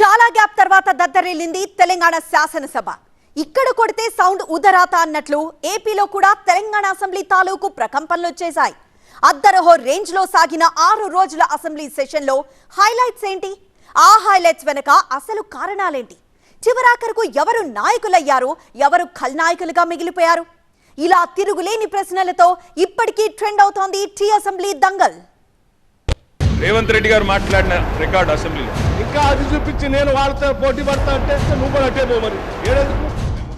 చాలా గ్యాప్ తర్వాత దద్దరిల్లింది తెలంగాణ శాసనసభ. ఇక్కడ కొడితే సౌండ్ ఉదరాత అన్నట్లు ఏపీలో కూడా తెలంగాణ అసెంబ్లీ తాలూకు ప్రకంపనలొచ్చేశాయి అద్దరహో రేంజ్లో సాగిన ఆరు రోజుల అసెంబ్లీ సెషన్లో హైలైట్స్ ఏంటి? ఆ హైలైట్స్ వెనక అసలు కారణాలేంటి? చివరాఖరుకు ఎవరు నాయకులయ్యారు? ఎవరు ఖల్నాయకులుగా మిగిలిపోయారు? ఇలా తిరుగులేని ప్రశ్నలతో ఇప్పటికీ ట్రెండ్ అవుతోంది టీ అసెంబ్లీ దంగల్. రేవంత్ రెడ్డి గారు మాట్లాడిన రికార్డ్ అసెంబ్లీలో. ఇంకా అది చూపించి నేను వాళ్ళతో పోటీ పడతా అంటే నువ్వు కూడా అట్టే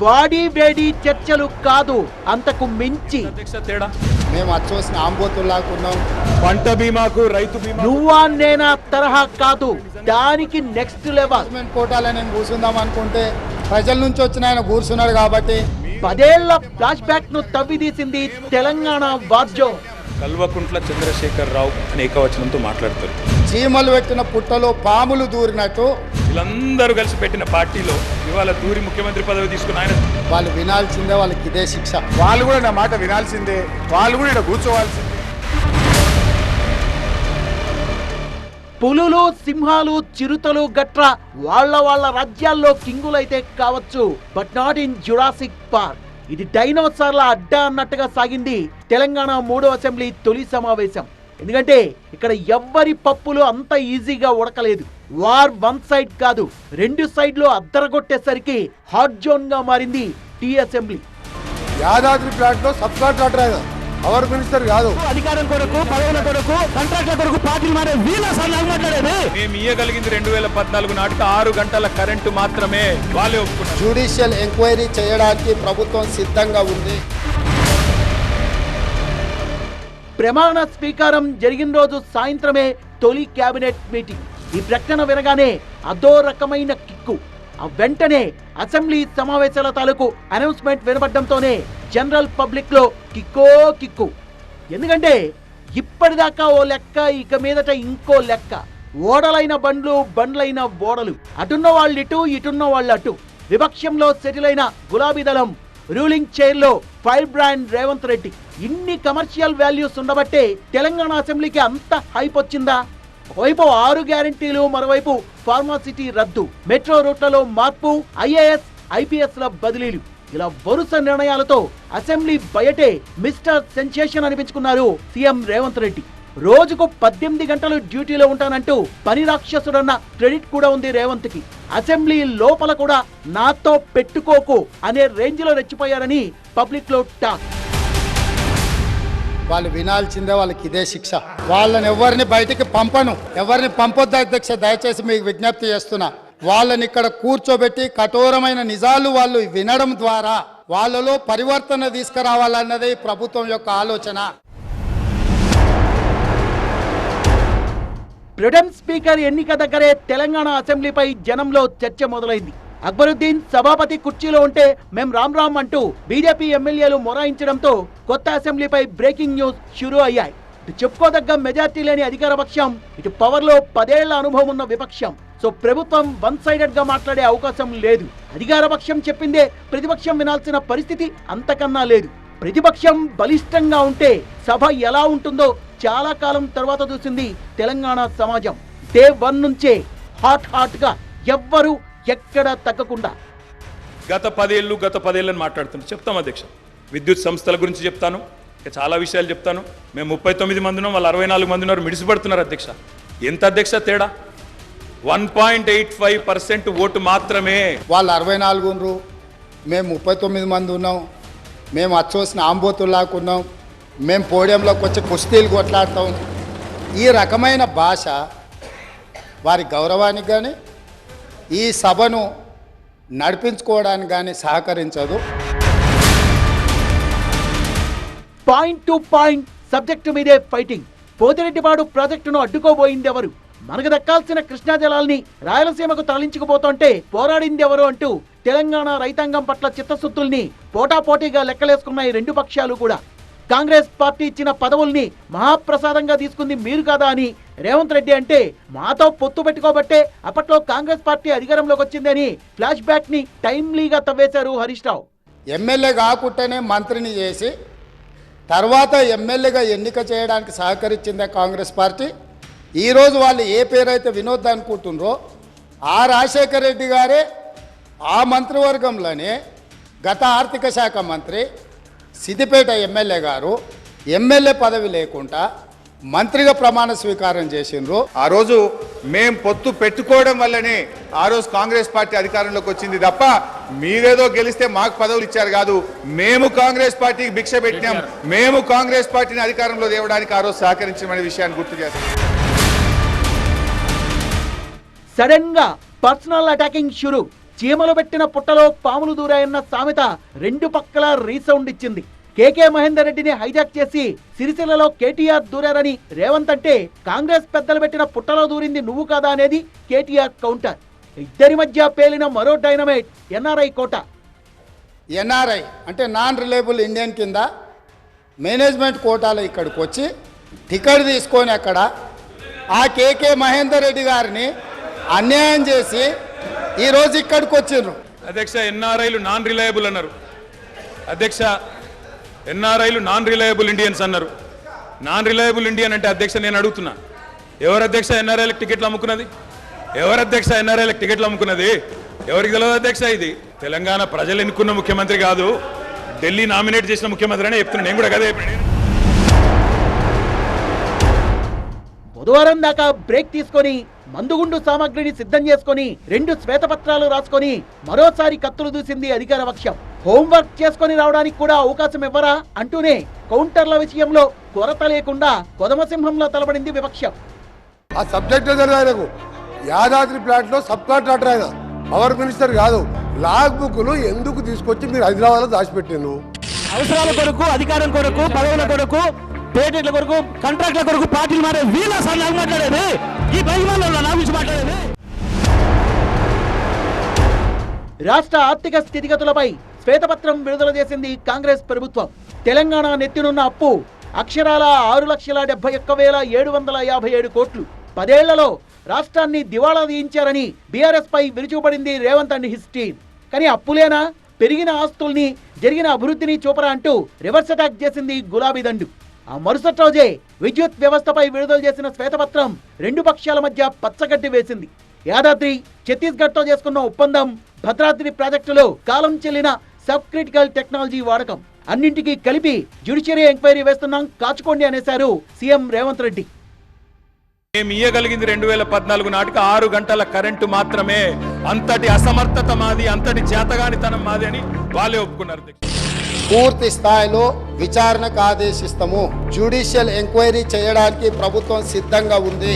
బాడీ వేడి చర్చలు కాదు అంతకు మించి. అధ్యక్ష తేడా? మేము అచ్చోసిన ఆంబోతుల్లాకున్నాం పంట బీమాకు రైతు బీమా నువ్వా నేనా తరహా కాదు దానికి నెక్స్ట్ లెవెల్ కోటాలో నేను కూర్చుందాం అనుకుంటే ప్రజల నుంచి వచ్చిన ఆయన కూర్చున్నాడు కాబట్టి. పదేళ్ళ ఫ్లాష్ బ్యాక్ను తవ్విదీసింది తెలంగాణ వార్జో. కల్వకుంట్ల చంద్రశేఖర్ రావు అనే ఏకవచనంతో మాట్లాడతారు. చీమలు పెట్టిన పుట్టలో పాములు దూరినట్టు వీళ్ళందరూ కలిసి పెట్టిన పార్టీలో ఇవాళ దూరి ముఖ్యమంత్రి పదవి తీసుకున్న ఆయన. వాళ్ళు వినాల్సిందే వాళ్ళకి ఇదే శిక్ష. వాళ్ళు కూడా నా మాట వినాల్సిందే వాళ్ళు కూడా ఇక్కడ కూర్చోవాల్సిందే. పులులు సింహాలు చిరుతలు గట్ర వాళ్ళ వాళ్ళ రాజ్యాల్లో కింగులైతే కావచ్చు but not in Jurassic Park ఇది డైనోసార్ల అడ్డా అన్నట్టుగా సాగింది తెలంగాణ మూడో అసెంబ్లీ తొలి సమావేశం. ఎందుకంటే ఇక్కడ ఎవ్వరి పప్పులు అంత ఈజీగా ఉడకలేదు. వార్ వన్ సైడ్ కాదు రెండు సైడ్లు అద్దరగొట్టేసరికి హాట్ జోన్గా మారింది టీ అసెంబ్లీ. యాదాద్రి ప్లాట్లో సబ్ కాంట్రాక్టర్ పవర్ మినిస్టర్ కాదు. అధికారం కొరకు పదవుల కొరకు కాంట్రాక్ట్ల కొరకు పార్టీలు మారే వీళ్ళ మాట్లాడేది. మేము ఇయ్యగలిగింది రెండు వేల పద్నాలుగు నాటికి ఆరు గంటల కరెంటు మాత్రమే. వాళ్ళే ఒప్పుకున్నారు. జ్యుడిషియల్ ఎంక్వైరీ చేయడానికి ప్రభుత్వం సిద్ధంగా ఉంది. ప్రమాణ స్వీకారం జరిగిన రోజు సాయంత్రమే తొలి కేబినెట్ మీటింగ్. ఈ ప్రకటన వినగానే అదో రకమైన కిక్కు. వెంటనే అసెంబ్లీ సమావేశాల తాలూకు అనౌన్స్మెంట్ వినబడ్డంతోనే జనరల్ పబ్లిక్లో కిక్కో కిక్కు. ఎందుకంటే ఇప్పటిదాకా ఓ లెక్క ఇక మీదట ఇంకో లెక్క. ఓడలైన బండ్లు బండ్లైన ఓడలు. అటున్న వాళ్ళు ఇటు ఇటున్న వాళ్ళు అటు. విపక్షంలో సెటిల్ అయిన గులాబీ దళం రూలింగ్ చైర్లో ఫైర్ బ్రాండ్ రేవంత్ రెడ్డి. ఇన్ని కమర్షియల్ వాల్యూస్ ఉండబట్టే తెలంగాణ అసెంబ్లీకి అంత హైప్ వచ్చిందా? ఒకవైపు ఆరు గ్యారంటీలు మరోవైపు ఫార్మాసిటీ రద్దు. మెట్రో రూట్లలో మార్పు ఐఏఎస్ ఐపీఎస్ ల బదిలీలు. ఇలా వరుస నిర్ణయాలతో అసెంబ్లీ బయటే మిస్టర్ సెన్సేషన్ అనిపించుకున్నారు సీఎం రేవంత్ రెడ్డి. రోజుకు పద్దెనిమిది గంటలు డ్యూటీలో ఉంటానంటూ పని రాక్షసుడన్న క్రెడిట్ కూడా ఉంది రేవంత్కి అసెంబ్లీ లోపల కూడా నాతో పెట్టుకోకు అనే రేంజ్లో రెచ్చిపోయారని పబ్లిక్లో టాక్. వాళ్ళు వినాల్సిందే వాళ్ళకి ఇదే శిక్ష. వాళ్ళని ఎవరిని బయటికి పంపను. ఎవరిని పంపొద్దు అధ్యక్ష దయచేసి మీకు విజ్ఞప్తి చేస్తున్నా. వాళ్ళని ఇక్కడ కూర్చోబెట్టి కఠోరమైన నిజాలు వాళ్ళు వినడం ద్వారా వాళ్ళలో పరివర్తన తీసుకురావాలన్నదే ప్రభుత్వం యొక్క ఆలోచన. ప్రొటెం స్పీకర్ ఎన్నిక దగ్గరే తెలంగాణ అసెంబ్లీపై జనంలో చర్చ మొదలైంది. అక్బరుద్దీన్ సభాపతి కుర్చీలో ఉంటే మేం రామ్ రామ్ అంటూ బీజేపీ ఎమ్మెల్యేలు మొరాయించడంతో కొత్త అసెంబ్లీపై బ్రేకింగ్ న్యూస్ షురూ అయ్యాయి. ఇటు చెప్పుకోదగ్గ మెజార్టీ లేని అధికార పక్షం. ఇటు పవర్లో పదేళ్ళ అనుభవం ఉన్న విపక్షం. సో ప్రభుత్వం వన్ సైడెడ్గా మాట్లాడే అవకాశం లేదు. అధికార పక్షం చెప్పిందే ప్రతిపక్షం వినాల్సిన పరిస్థితి అంతకన్నా లేదు. ప్రతిపక్షం బలిష్టంగా ఉంటే సభ ఎలా ఉంటుందో చాలా కాలం తర్వాత చూసింది తెలంగాణ సమాజం. డే వన్ నుంచే హాట్ హాట్గా ఎవ్వరు ఎక్కడ తగ్గకుండా. గత పదేళ్ళు గత పదేళ్ళని మాట్లాడుతున్నాను చెప్తాం అధ్యక్ష. విద్యుత్ సంస్థల గురించి చెప్తాను. ఇక చాలా విషయాలు చెప్తాను. మేము ముప్పై తొమ్మిది మంది ఉన్నాం వాళ్ళు అరవై నాలుగు మంది ఉన్నారు మిడిసిపడుతున్నారు అధ్యక్ష. ఎంత అధ్యక్ష తేడా? One point eight five percent vote మాత్రమే. వాళ్ళు అరవై నాలుగు ఉండ్రు మేము ముప్పై తొమ్మిది మంది ఉన్నాం మేము అచ్చోసిన ఆంబోతుల్లాకున్నాం మేము పోడియంలోకి వచ్చి కుస్తీలు కొట్లాడతాం. ఈ రకమైన భాష వారి గౌరవానికి కానీ ఈ సభను నడిపించుకోవడానికి కానీ సహకరించదు. పాయింట్ టు పాయింట్ సబ్జెక్టు మీదే ఫైటింగ్ పోతిరెడ్డిపాడు ప్రాజెక్టును అడ్డుకోబోయింది ఎవరు? మనకు దక్కాల్సిన కృష్ణా జలాల్ని రాయలసీమకు తరలించుకుపోతుంటే పోరాడింది ఎవరు అంటూ తెలంగాణ రైతాంగం పట్ల చిత్తశుద్ధుల్ని పోటాపోటీగా లెక్కలేసుకున్న ఈ రెండు పక్షాలు కూడా. కాంగ్రెస్ పార్టీ ఇచ్చిన పదవుల్ని మహాప్రసాదంగా తీసుకుంది మీరు కాదా అని రేవంత్ రెడ్డి అంటే మాతో పొత్తు పెట్టుకోబట్టే అప్పట్లో కాంగ్రెస్ పార్టీ అధికారంలోకి వచ్చిందని ఫ్లాష్ బ్యాక్ని టైమ్లీగా తవ్వేశారు హరీష్ రావు. ఎమ్మెల్యే కాకుండానే మంత్రిని చేసి తర్వాత ఎమ్మెల్యేగా ఎన్నిక చేయడానికి సహకరించిందే కాంగ్రెస్ పార్టీ. ఈరోజు వాళ్ళు ఏ పేరైతే వినోద్ అనుకుంటున్నారో ఆ రాజశేఖర రెడ్డి గారే ఆ మంత్రివర్గంలోనే గత ఆర్థిక శాఖ మంత్రి సిద్దిపేట ఎమ్మెల్యే గారు ఎమ్మెల్యే పదవి లేకుండా మంత్రిగా ప్రమాణ స్వీకారం చేసిండ్రు. ఆ రోజు మేం పొత్తు పెట్టుకోవడం వల్లనే ఆ రోజు కాంగ్రెస్ పార్టీ అధికారంలోకి వచ్చింది తప్ప మీరేదో గెలిస్తే మాకు పదవులు ఇచ్చారు కాదు. మేము కాంగ్రెస్ పార్టీకి భిక్ష పెట్టినాం. మేము కాంగ్రెస్ పార్టీని అధికారంలో తేవడానికి ఆ రోజు సహకరించమనే విషయాన్ని గుర్తు చేస్తాం. సడన్గా పర్సనల్ అటాకింగ్ షురు. చీమలు పెట్టిన పుట్టలో పాములు దూరాయన్న సామెత రెండు పక్కల రీసౌండ్ ఇచ్చింది. కేకే మహేందర్ రెడ్డిని హైజాక్ చేసి సిరిసిల్లలో కేటీఆర్ దూరారని రేవంత్ అంటే కాంగ్రెస్ పెద్దలు పెట్టిన పుట్టలో దూరింది నువ్వు కాదా అనేది కేటీఆర్ కౌంటర్. ఇద్దరి మధ్య పేలిన మరో డైనమైట్ ఎన్ఆర్ఐ కోట. ఎన్ఆర్ఐ అంటే నాన్ రిలయబుల్ ఇండియన్ కింద మేనేజ్మెంట్ కోటాలో ఇక్కడికి వచ్చి టికెట్ తీసుకొని అక్కడ ఆ కేకే మహేందర్ రెడ్డి గారిని అన్యాయం చేసి ఈరోజు ఇక్కడికి వచ్చిండ్రు అధ్యక్ష ఎన్ఆర్ఐలు నాన్ రిలయబుల్ అన్నారు. అధ్యక్ష ఎన్ఆర్ఐలు నాన్ రిలయబుల్ ఇండియన్స్ అన్నారు. నాన్ రిలయబుల్ ఇండియన్ అంటే అధ్యక్ష నేను అడుగుతున్నా. ఎవరు అధ్యక్ష ఎన్ఆర్ఐలకు టికెట్లు అమ్ముకున్నది? ఎవరు అధ్యక్ష ఎన్ఆర్ఐలకు టికెట్లు అమ్ముకున్నది? ఎవరికి తెలియదు అధ్యక్ష ఇది? తెలంగాణ ప్రజలు ఎన్నుకున్న ముఖ్యమంత్రి కాదు. ఢిల్లీ నామినేట్ చేసిన ముఖ్యమంత్రి అనే చెప్తున్నా. నేను కూడా కదే చెప్పాను. బుధవారం దాకా బ్రేక్ తీసుకొని మందుగుండు సామాగ్రిని సిద్ధం చేసుకొని రెండు శ్వేతపత్రాలు రాసుకొని మరోసారి కత్తులు దూసింది అధికార పక్షం. హోంవర్క్ చేసుకొని రావడానికి కూడా అవకాశం ఇవ్వరా? అంటూనే కౌంటర్ల విషయంలో కొరత లేకుండా కొదమసింహంలో తలబడింది విపక్షం. ఆ సబ్జెక్ట్ ఆయనకు. యాదాద్రి ప్లాంట్లో సబ్ కాంట్రాక్టర్ ఆయన. పవర్ మినిస్టర్ కాదు. లాగ్ బుక్లు ఎందుకు తీసుకొచ్చి మీరు హైదరాబాద్లో దాచిపెట్టాను అవసరాల కొరకు అధికారం కొరకు పదవుల కొరకు పేటెంట్ల కొరకు కాంట్రాక్ట్ల కొరకు పార్టీలు మారే వీళ్ళ సార్ నాకు మాట్లాడేది. ఈ నా గురించి మాట్లాడేది రాష్ట్ర ఆర్థిక స్థితిగతులపై శ్వేతపత్రం విడుదల చేసింది కాంగ్రెస్ ప్రభుత్వం. తెలంగాణ నెత్తినున్న అప్పు అక్షరాల ఆరు లక్షల డెబ్బై ఒక్క వేల ఏడు వందల యాభై ఏడు కోట్లు. పదేళ్ళలో రాష్ట్రాన్ని దివాళా తీయించారని బీఆర్ఎస్ పై విరుచుకుపడింది రేవంత్ అండ్ హిస్ టీమ్ కానీ అప్పులేనా పెరిగిన ఆస్తుల్ని జరిగిన అభివృద్ధిని చూపరా అంటూ రివర్స్ అటాక్ చేసింది గులాబీ దండు. ఆ మరుసటి రోజే విద్యుత్ వ్యవస్థపై విడుదల చేసిన శ్వేతపత్రం రెండు పక్షాల మధ్య పచ్చగడ్డి వేసింది. యాదాద్రి ఛత్తీస్గఢ్తో చేసుకున్న ఒప్పందం భద్రాద్రి ప్రాజెక్టులో కాలం చెల్లిన సబ్ క్రిటికల్ టెక్నాలజీ వాడకం. అన్నింటికీ కలిపి జ్యుడిషియరీ ఎంక్వైరీ వేస్తున్నాం కాచుకోండి అనేశారు సీఎం రేవంత్ రెడ్డి. మేము ఇయ్యగలిగింది రెండు వేల పద్నాలుగు నాటికి ఆరు గంటల కరెంటు మాత్రమే. అంతటి అసమర్థత మాది అంతటి చేతగానితనం మాది అని వాళ్ళే ఒప్పుకున్నారు. పూర్తి స్థాయిలో విచారణకు ఆదేశిస్తాము జ్యుడిషియల్ ఎంక్వైరీ చేయడానికి ప్రభుత్వం సిద్ధంగా ఉంది.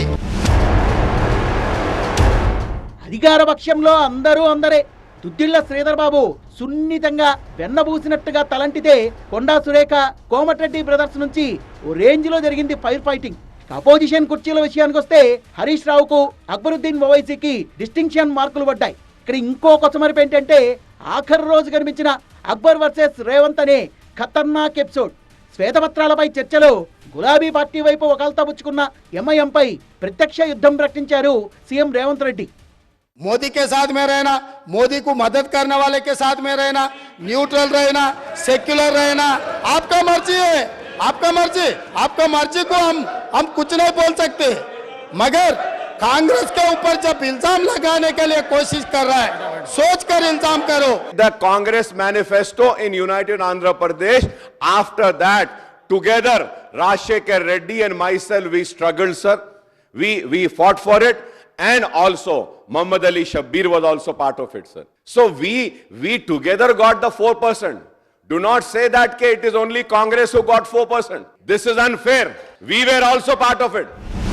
అధికార పక్షంలో అందరూ అందరే. దుద్దిళ్ళ శ్రీధర్ బాబు సున్నితంగా వెన్నబూసినట్టుగా తలంటితే కొండా సురేఖ కోమటిరెడ్డి బ్రదర్స్ నుంచి ఓ రేంజ్లో జరిగింది ఫైర్ ఫైటింగ్. అపోజిషన్ కుర్చీల విషయానికి వస్తే హరీష్ రావుకు అక్బరుద్దీన్ ఓవైసీకి డిస్టింక్షన్ మార్కులు పడ్డాయి. ఇక్కడ ఇంకో కొత్త ఏంటంటే ఆఖరి రోజు కనిపించిన అక్బర్ వర్సెస్ రేవంత్ అనే ఖతర్నాక్ ఎపిసోడ్ శ్వేతపత్రాలపై చర్చలో గులాబీ పార్టీ వైపు ఒకల్తా పుచ్చుకున్న ఎంఐఎంపై ప్రత్యక్ష యుద్ధం ప్రకటించారు సీఎం రేవంత్ రెడ్డి मोदी के साथ में रहना मोदी को मदद करने वाले के साथ में रहना न्यूट्रल रहना सेक्युलर रहना आपका मर्जी है आपका मर्जी आपका मर्जी को हम हम कुछ नहीं बोल सकते मगर कांग्रेस के ऊपर जब इल्ज़ाम लगाने के लिए कोशिश कर रहा है सोच कर इल्ज़ाम करो। The Congress manifesto in United Andhra Pradesh after that together Rajasekhar Reddy and myself we struggle sir we we fought for it and also Mohammed Ali Shabbir was also part of it sir so we we together got the four percent do not say that के it is only Congress who got four percent this is unfair we were also part of it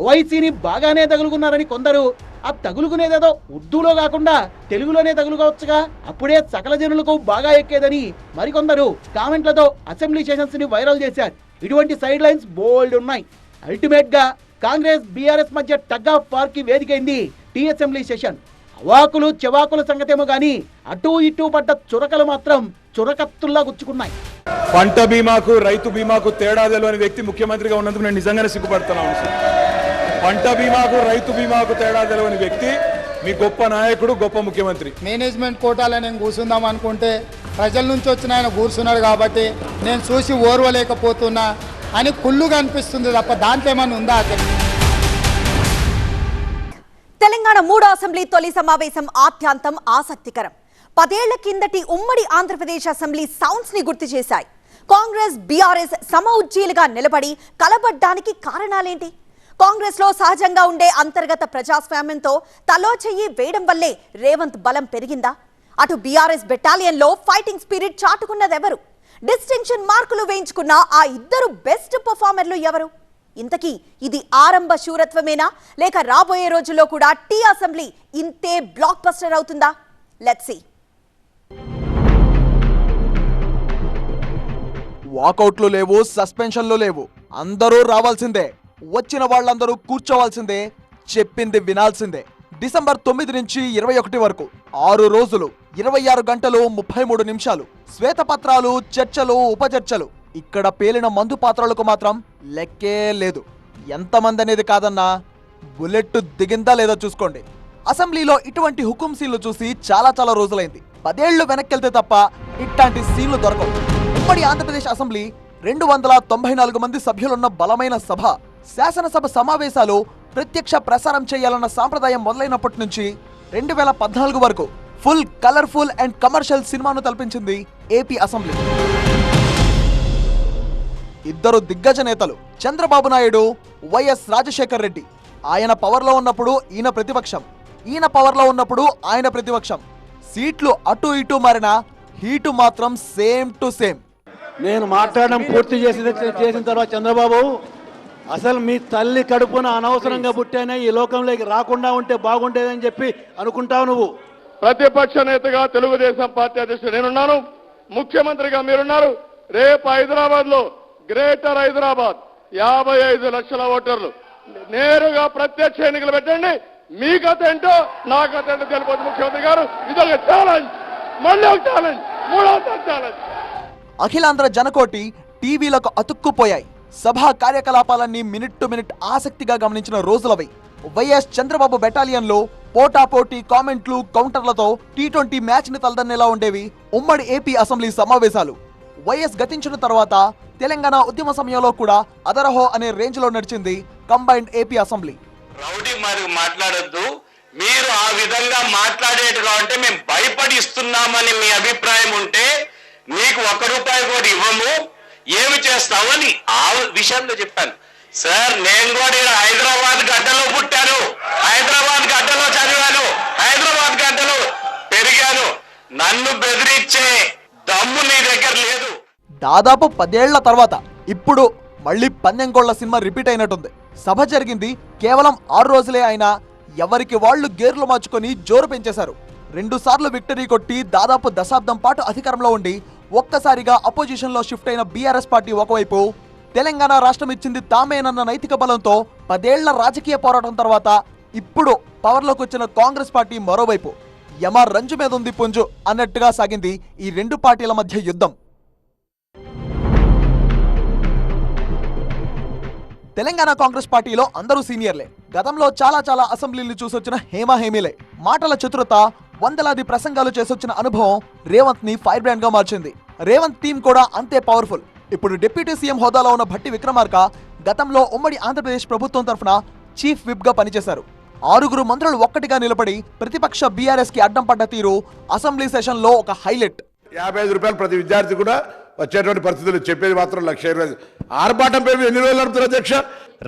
ఓవైసీని బాగానే తగులుకున్నారని కొందరు. ఆ తగులుకునేదేదో ఉర్దూలో కాకుండా తెలుగులోనే తగులుకోవచ్చుగా. అప్పుడే సకల జనులకు బాగా ఎక్కేదని మరికొందరు కామెంట్లతో అసెంబ్లీ సెషన్స్ని వైరల్ చేశారు. ఇటువంటి సైడ్ లైన్స్ బోల్డ్ ఉన్నాయి. అల్టిమేట్గా కాంగ్రెస్ బీఆర్ఎస్ మధ్య టగ్ ఆఫ్ వార్కి వేదికైంది టీ అసెంబ్లీ సెషన్. అవాకులు చెవాకుల సంగతేమో గాని అటూ ఇటూ పడ్డ చురకలు మాత్రం చురకత్తుల్లా గుచ్చుకున్నాయి. పంట బీమాకు రైతు బీమాకు తేడా తెలియని వ్యక్తి ముఖ్యమంత్రిగా ఉన్నందుకు నేను నిజంగానే సిగ్గుపడుతున్నాను పంట బీమాకు రైతు బీమాకు తేడా తెలియని వ్యక్తి మీ గొప్ప నాయకుడు గొప్ప ముఖ్యమంత్రి. మేనేజ్మెంట్ కోటాలో నేను కూర్చుందాం అనుకుంటే ప్రజల నుంచి వచ్చిన ఆయన కూర్చున్నాడు కాబట్టి నేను చూసి ఓర్వలేకపోతున్నా అని కుళ్ళుగా అనిపిస్తుంది తప్ప దాంట్లో ఏమైనా ఉందా అతను తెలంగాణ మూడో అసెంబ్లీ తొలి సమావేశం ఆద్యాంతం ఆసక్తికరం. పదేళ్ళ కిందటి ఉమ్మడి ఆంధ్రప్రదేశ్ అసెంబ్లీ సౌండ్స్ని గుర్తు చేశాయి. కాంగ్రెస్ బీఆర్ఎస్ సమ ఉజ్జీలుగా నిలబడి కలబడ్డానికి కారణాలేంటి? కాంగ్రెస్లో సహజంగా ఉండే అంతర్గత ప్రజాస్వామ్యంతో తలో చెయ్యి వేయడం వల్లే రేవంత్ బలం పెరిగిందా? అటు బీఆర్ఎస్ బెటాలియన్లో ఫైటింగ్ స్పిరిట్ చాటుకున్నదెవరు? డిస్టింక్షన్ మార్కులు వేయించుకున్న ఆ ఇద్దరు బెస్ట్ పర్ఫార్మర్లు ఎవరు? ఇంతకీ ఇది ఆరంభ శూరత్వమేనా? లేక రాబోయే రోజుల్లో కూడా టీ అసెంబ్లీ ఇంతే బ్లాక్ బస్టర్ అవుతుందా? లెట్స్ సీ వాకౌట్లు లేవు సస్పెన్షన్లు లేవు. అందరూ రావాల్సిందే. వచ్చిన వాళ్ళందరూ కూర్చోవాల్సిందే చెప్పింది వినాల్సిందే. డిసెంబర్ తొమ్మిది నుంచి ఇరవై ఒకటి వరకు ఆరు రోజులు ఇరవై ఆరు గంటలు ముప్పై మూడు నిమిషాలు. శ్వేతపత్రాలు చర్చలు ఉపచర్చలు. ఇక్కడ పేలిన మందు పాత్రలకు మాత్రం లెక్కే లేదు. ఎంతమంది అనేది కాదన్నా బుల్లెట్ దిగిందా లేదా చూసుకోండి. అసెంబ్లీలో ఇటువంటి హుకుం సీన్లు చూసి చాలా చాలా రోజులైంది. పదేళ్ళు వెనక్కెళ్తే తప్ప ఇట్లాంటి సీన్లు దొరకవు. ఉమ్మడి ఆంధ్రప్రదేశ్ అసెంబ్లీ రెండు వందల తొంభై నాలుగు మంది సభ్యులున్న బలమైన సభ. శాసనసభ సమావేశాలు ప్రత్యక్ష ప్రసారం చేయాలన్న సాంప్రదాయం మొదలైనప్పటి నుంచి రెండు వేల పద్నాలుగు వరకు ఫుల్ కలర్ఫుల్ అండ్ కమర్షియల్ సినిమాను తలపించింది ఏపీ అసెంబ్లీ. ఇద్దరు దిగ్గజ నేతలు చంద్రబాబు నాయుడు వైఎస్ రాజశేఖర్ రెడ్డి. ఆయన పవర్లో ఉన్నప్పుడు ఈయన ప్రతిపక్షం. ఈయన పవర్లో ఉన్నప్పుడు ఆయన ప్రతిపక్షం. సీట్లు అటు ఇటు మారిన హీటు మాత్రం సేమ్ టు సేమ్. నేను మాట్లాడడం పూర్తి చేసిన చేసిన తర్వాత చంద్రబాబు అసలు మీ తల్లి కడుపున అనవసరంగా పుట్టానే ఈ లోకంలోకి రాకుండా ఉంటే బాగుండేదని చెప్పి అనుకుంటావు నువ్వు. ప్రతిపక్ష నేతగా తెలుగుదేశం పార్టీ అధ్యక్షుడు నేనున్నాను. ముఖ్యమంత్రిగా మీరున్నారు. రేపు హైదరాబాద్లో గ్రేటర్ హైదరాబాద్ యాభై ఐదు లక్షల ఓటర్లు. నేరుగా ప్రత్యక్ష ఎన్నికలు పెట్టండి. మీ కథ ఏంటో నా కథ ఏంటో తెలిపోతుంది ముఖ్యమంత్రి గారు ఇదొక ఛాలెంజ్ మళ్ళీ ఒక ఛాలెంజ్ మూడవ ఛాలెంజ్ అఖిలాంధ్ర జనకోటి టీవీలకు అతుక్కుపోయాయి. సభా కార్యకలాపాలన్నీ మినిట్ టు మినిట్ ఆసక్తిగా గమనించిన రోజులవి. వైఎస్ చంద్రబాబు బెటాలియన్లో పోటాపోటీ కామెంట్లు కౌంటర్లతో టీ ట్వంటీ మ్యాచ్ని తలదన్నేలా ఉండేవి ఉమ్మడి ఏపీ అసెంబ్లీ సమావేశాలు. వైఎస్ గతించిన తర్వాత తెలంగాణ ఉద్యమ సమయంలో కూడా అదరహో అనే రేంజ్లో నడిచింది కంబైన్డ్ ఏపీ అసెంబ్లీ. రౌడీ మరి మాట్లాడద్దు. మీరు ఆ విధంగా మాట్లాడేట్టుగా అంటే మేము భయపడిస్తున్నామని మీ అభిప్రాయం ఉంటే మీకు ఒక రూపాయి కూడా ఇవ్వము. ఏమి చేస్తావు అని ఆ విషయంలో చెప్పాను. సార్ నేను కూడా హైదరాబాద్ గడ్డలో పుట్టాను. హైదరాబాద్ గడ్డలో చదివాను. హైదరాబాద్ గడ్డలో పెరిగాను. నన్ను బెదిరించే దమ్ము నీ దగ్గర లేదు. దాదాపు పదేళ్ళ తర్వాత ఇప్పుడు మళ్ళీ పందెంకోళ్ళ సినిమా రిపీట్ అయినట్టుంది. సభ జరిగింది కేవలం ఆరు రోజులే అయినా ఎవరికి వాళ్ళు గేర్లు మార్చుకొని జోరు పెంచేశారు. రెండు సార్లు విక్టరీ కొట్టి దాదాపు దశాబ్దం పాటు అధికారంలో ఉండి ఒక్కసారిగా అపోజిషన్లో షిఫ్ట్ అయిన బీఆర్ఎస్ పార్టీ ఒకవైపు తెలంగాణ రాష్ట్రం ఇచ్చింది తామేనన్న నైతిక బలంతో పదేళ్ళ రాజకీయ పోరాటం తర్వాత ఇప్పుడు పవర్లోకి వచ్చిన కాంగ్రెస్ పార్టీ మరోవైపు. యమ రంజు మీద ఉంది పుంజు అన్నట్టుగా సాగింది ఈ రెండు పార్టీల మధ్య యుద్ధం. తెలంగాణ కాంగ్రెస్ పార్టీలో అందరూ సీనియర్లే. గతంలో చాలా చాలా అసెంబ్లీలు చూసొచ్చిన హేమా హేమీలే. మాటల చతురత వందలాది ప్రసంగాలు చేసొచ్చిన అనుభవం రేవంత్ని ఫైర్ బ్రాండ్గా మార్చింది. రేవంత్ టీం కూడా అంతే పవర్ఫుల్ ఇప్పుడు డిప్యూటీ సీఎం హోదాలో ఉన్న భట్టి విక్రమార్క గతంలో ఉమ్మడి ఆంధ్రప్రదేశ్ ప్రభుత్వం తరఫున చీఫ్ విప్గా పనిచేశారు. ఆరుగురు మంత్రులు ఒక్కటిగా నిలబడి ప్రతిపక్ష బీఆర్ఎస్కి అడ్డం పడ్డ తీరు అసెంబ్లీ సెషన్లో ఒక హైలైట్ యాభై ఐదు రూపాయలు ప్రతి విద్యార్థి కూడా వచ్చేటువంటి పరిస్థితులు చెప్పేది మాత్రం లక్ష ఇరవై. ఆర్భాటం పేరు ఎన్ని రోజులు నడుపుతారు అధ్యక్ష?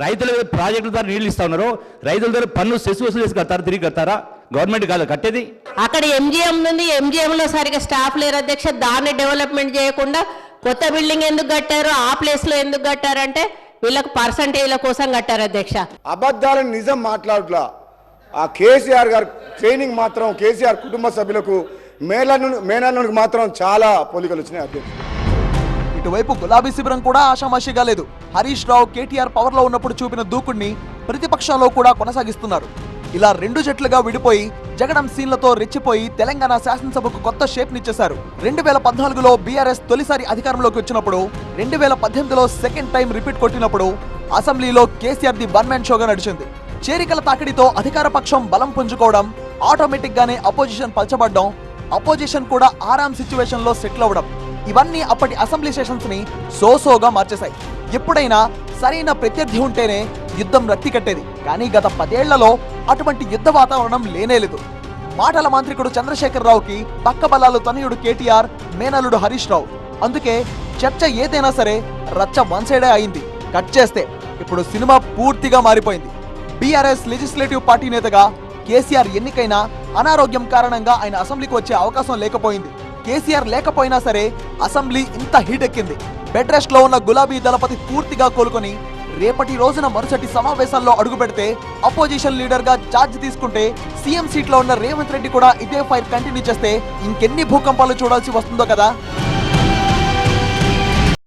రైతుల ప్రాజెక్టుల ద్వారా నీళ్ళు ఇస్తా ఉన్నారు. రైతుల ద్వారా పన్ను సెస్ వసూలు చేసి కడతారు తిరిగి కడతారా? గవర్నమెంట్ కాదు కట్టేది. అక్కడ ఎంజిఎం ఉంది. ఎంజిఎం లో సరిగా స్టాఫ్ లేరు అధ్యక్ష. దాన్ని డెవలప్మెంట్ చేయకుండా కొత్త బిల్డింగ్ ఎందుకు కట్టారు? ఆ ప్లేస్లో ఎందుకు కట్టారంటే వీళ్ళకి పర్సంటేజ్ల కోసం కట్టారు అధ్యక్ష. అబద్ధాలను నిజం మాట్లాడట్లా. ఆ కేసీఆర్ గారు ట్రైనింగ్ మాత్రం కేసీఆర్ కుటుంబ సభ్యులకు మేనల్లు మేనల్లునికి మాత్రం చాలా పోలికలు వచ్చినాయి అధ్యక్ష. ఇటువైపు గులాబీ శిబిరం కూడా ఆషామాషిగా లేదు. హరీష్ రావు కేటీఆర్ పవర్లో ఉన్నప్పుడు చూపిన దూకుడిని ప్రతిపక్షంలో కూడా కొనసాగిస్తున్నారు. ఇలా రెండు జట్లుగా విడిపోయి జగడం సీన్లతో రెచ్చిపోయి తెలంగాణ శాసనసభకు కొత్త షేప్ నిచ్చేశారు. రెండు వేల పద్నాలుగులో బీఆర్ఎస్ తొలిసారి అధికారంలోకి వచ్చినప్పుడు రెండు వేల పద్దెనిమిదిలో సెకండ్ టైం రిపీట్ కొట్టినప్పుడు అసెంబ్లీలో కేసీఆర్ ది వన్ మ్యాన్ షోగా నడిచింది. చేరికల తాకిడితో అధికార పక్షం బలం పుంజుకోవడం ఆటోమేటిక్ గానే అపోజిషన్ పలచబడడం అపోజిషన్ కూడా ఆరామ్ సిచ్యువేషన్లో సెటిల్ అవ్వడం ఇవన్నీ అప్పటి అసెంబ్లీ సెషన్స్ని సోసోగా మార్చేశాయి. ఎప్పుడైనా సరైన ప్రత్యర్థి ఉంటేనే యుద్ధం రక్తి కట్టేది. కానీ గత పదేళ్ళలో అటువంటి యుద్ధ వాతావరణం లేనేలేదు మాటల మాంత్రికుడు చంద్రశేఖరరావుకి పక్క బలాలు తనయుడు కేటీఆర్ మేనలుడు హరీష్ రావు. అందుకే చర్చ ఏదైనా సరే రచ్చ వన్ సైడే అయింది. కట్ చేస్తే ఇప్పుడు సినిమా పూర్తిగా మారిపోయింది. బీఆర్ఎస్ లెజిస్లేటివ్ పార్టీ నేతగా కేసీఆర్ ఎన్నికైనా అనారోగ్యం కారణంగా ఆయన అసెంబ్లీకి వచ్చే అవకాశం లేకపోయింది. కేసీఆర్ లేకపోయినా సరే అసెంబ్లీ ఇంత హీట్ ఎక్కింది బెడ్ రెస్ట్లో ఉన్న గులాబీ దళపతి పూర్తిగా కోలుకొని రేపటి రోజున మరుసటి సమావేశాల్లో అడుగు పెడితే అపోజిషన్ లీడర్గా ఛార్జ్ తీసుకుంటే సీఎం సీట్లో ఉన్న రేవంత్ రెడ్డి కూడా ఇదే ఫైర్ కంటిన్యూ చేస్తే ఇంకెన్ని భూకంపాలు చూడాల్సి వస్తుందో కదా?